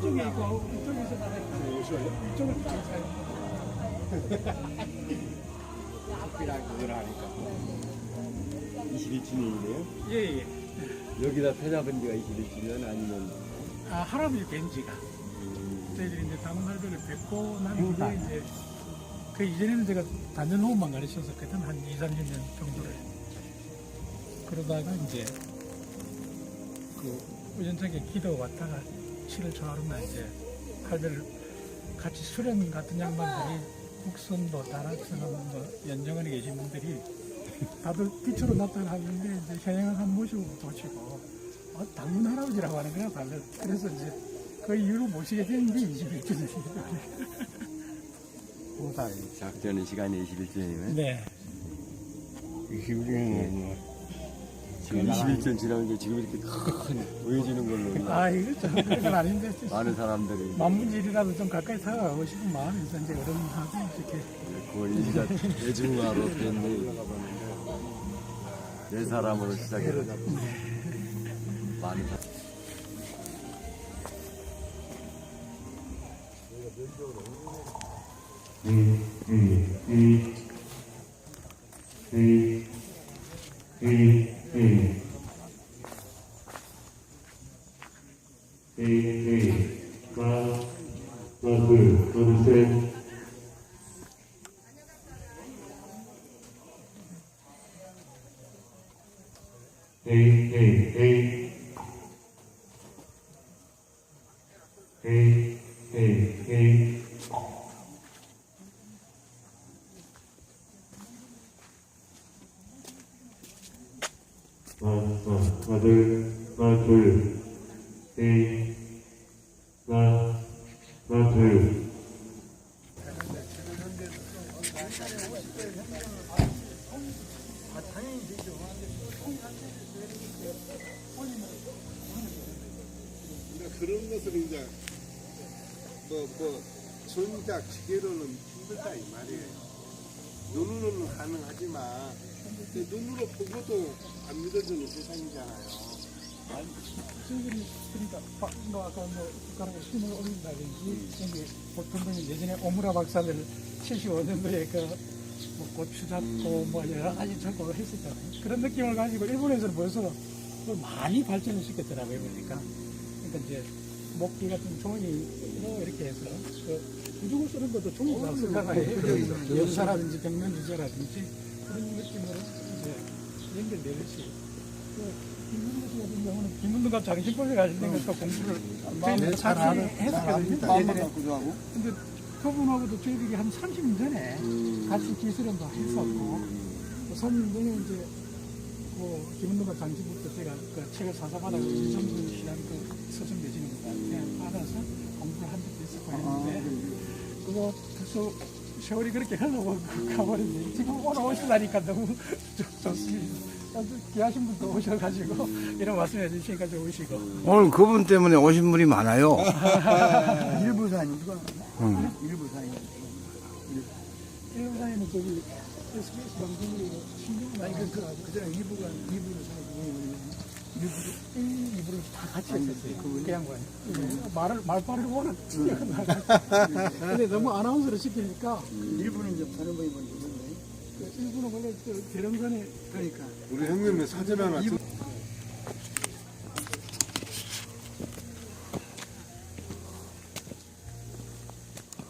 이쪽에 있고 이쪽에서 나가고 이쪽을 괜찮아요. 커피랑 그걸 하니까. 21주년이네요. 예, 예. 여기다 찾아본 지가 21주년 아니면? 아, 할아버지 벤지가. 저희들이 이제 다른 할배를 뵙고 난 후에 이제 그 이전에는 제가 단전 호흡만 가르쳤었거든. 한 2, 30년 정도를. 그러다가 이제 그 우연찮게 기도 왔다가 7월 초하루날 이제 할배를 같이 수련 같은 양반들이 국선도 다락선도 뭐 연정원에 계신 분들이 다들 빛으로 나타나는데 이제 현행을 한 모시고 도치고 어, 당군 할아버지라고 하는 거야 다들 그래서 이제 그 이후로 모시게 된 게 21주년이에요 홍살 작전의 시간이 21주년이면 네. 21년은 지금 21년 지나는데 지금 이렇게 큰 보여지는 걸로 아, 이거 좀 그런 건 아닌데. 많은 사람들이. 만문질이라도 좀 가까이 다가가고 싶은 마음이 있어 이제 어른하고 이렇게. 거의 인자 대중화로 됐네. 네 사람으로 시작해서 많은 사람 하나, 에이, 에이, 에이. 에이, 에이, 에이. 하나, 하나, 둘, 하나, 둘. 에이. 하나, 하나, 둘. 그러니까 그런 것을 이제 뭐, 뭐, 전작 지게로는 힘들다 이 말이에요. 눈으로는 가능하지만 근데 눈으로 보고도 안 믿어지는 세상이잖아요. 저희들이 그러니까 바- 뭐 아까 뭐 숟가락에 힘을 올린다든지 이게 보통 은 예전에 오무라 박사들 75년도에 그 뭐 고추 잡고 뭐 여러 가지 잡고 했었잖아요. 그런 느낌을 가지고 일본에서는 벌써 뭐 많이 발전을 시켰더라고요 보니까. 그러니까 이제 목기 같은 종이 뭐 이렇게 해서 그 구죽을 쓰는 것도 종이가 쓰잖아요. 연사라든지 벽면 주제라든지 그런 느낌으로 이제 연결되듯이. 그 같은 경우는 가실 때는 또 공부를 저희는 같이 했었거든요. 예전에. 근데 그분하고도 저희들이 한 30년 전에 같이 기술연도 했었고 또 3년 전에 이제 그 김문도가 장신부터 제가 그 책을 사사받아서 이정순 씨랑 그 서점 내지는 거 받아서 공부를 한 적도 있었고 했는데 그거 벌써 세월이 그렇게 흘러고 가버렸네. 지금 오늘 오시다니까 너무 좋- 좋습니다. 귀하신 분도 오셔가지고 이런 말씀 해 주시니까 좋으시고. 오늘 그분 때문에 오신 분이 많아요. 일부산이고 응. 일부산이 일본사에는 저기 SBS 방송으로 신경 많이 그, 그, 일부로 살고 일, 이부를 다 같이 했었어요. 그 양반이. 네. 말을, 말빨을 워낙 뛰어나가 근데 너무 아나운서를 시키니까 일부는 이제 다른 분이 먼저 있는데 그 일본은 원래 그 대령선에 그러니까 우리 형님은 사진 하나 찍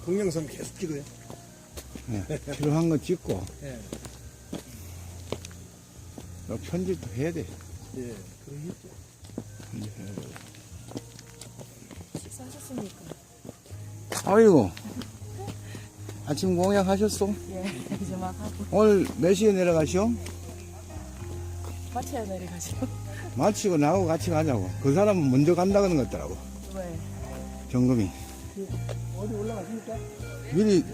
동영상 계속 찍어요. 네, 필요한 거 찍고 예. 또 편집도 해야 돼. 예. 그러겠죠. 편집해야 돼. 식사하셨습니까? 아이고 아침 공약 하셨어? 예, 이제 막 하고 오늘 몇 시에 내려가시오? 마쳐야 내려가지고. 마치고 나하고 같이 가자고. 그 사람은 먼저 간다는 것 같더라고. 왜? 점검이. 어디 올라가십니까? 미리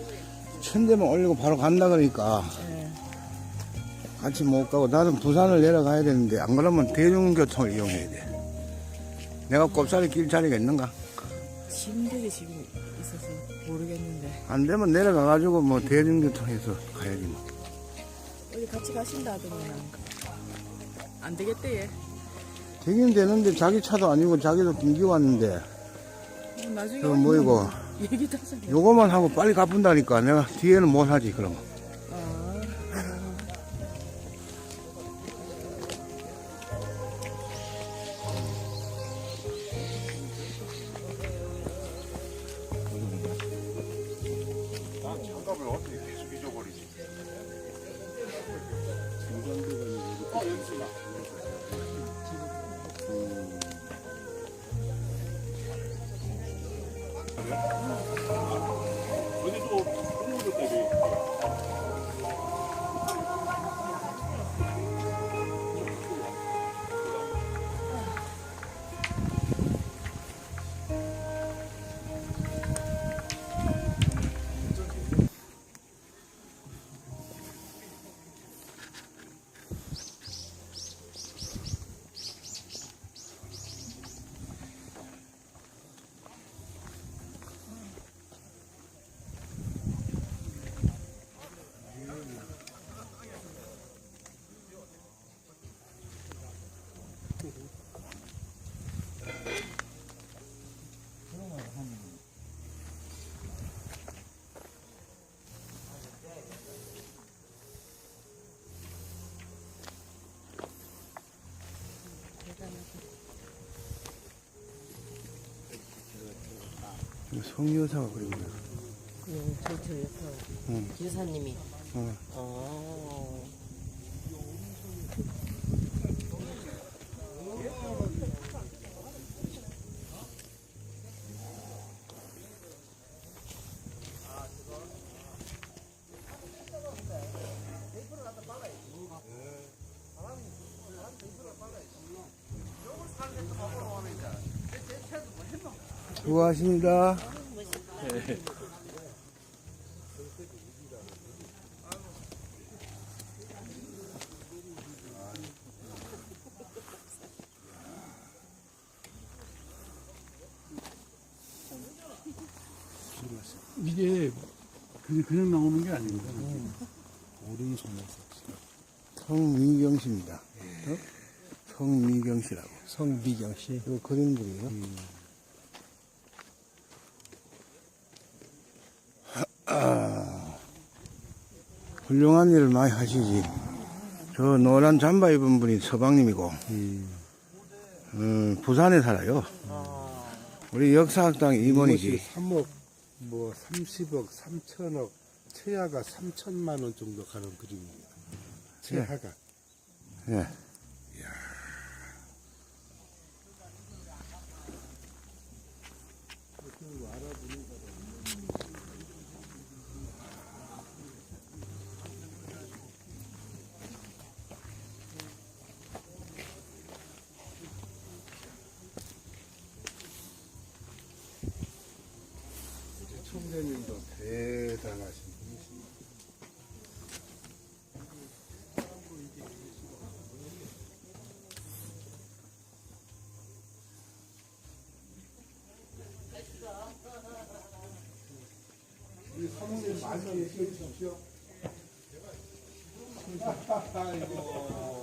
천대만 올리고 바로 간다 그러니까 예. 같이 못 가고 나는 부산을 내려가야 되는데 안 그러면 대중교통을 이용해야 돼. 내가 꼽사리 낄 자리가 있는가? 짐들이 지금 있어서 모르겠는데. 안 되면 내려가가지고 뭐 대중교통에서 가야지 뭐. 어디 같이 가신다 하더니 안 되겠대, 얘. 되긴 되는데 자기 차도 아니고 자기도 긴기 왔는데 나중에 저 뭐이고 얘기 다 하자. 요거만 하고 빨리 갚은다니까 내가 뒤에는 못 하지 그럼 그래도 홍보도 때문에 성여사가 그리고 응, 저, 저 옆에 응. 여사님이. 응. 어. 수고하십니다 이게 그냥, 그냥 나오는 게 아닙니다. 성미경 씨입니다 어? 성미경 씨라고 성미경 씨. 이거 그림 그리요 아, 훌륭한 일을 많이 하시지. 저 노란 잠바 입은 분이 서방님이고, 음, 부산에 살아요. 우리 역사학당 임원이지. 3억 뭐 30억 3천억 최하가 3천만 원 정도 가는 그림입니다. 최하가 예. 총재님도 대단하신 분이십니다. 우리 사모님 많이 얘기해 주십시오. 아이고.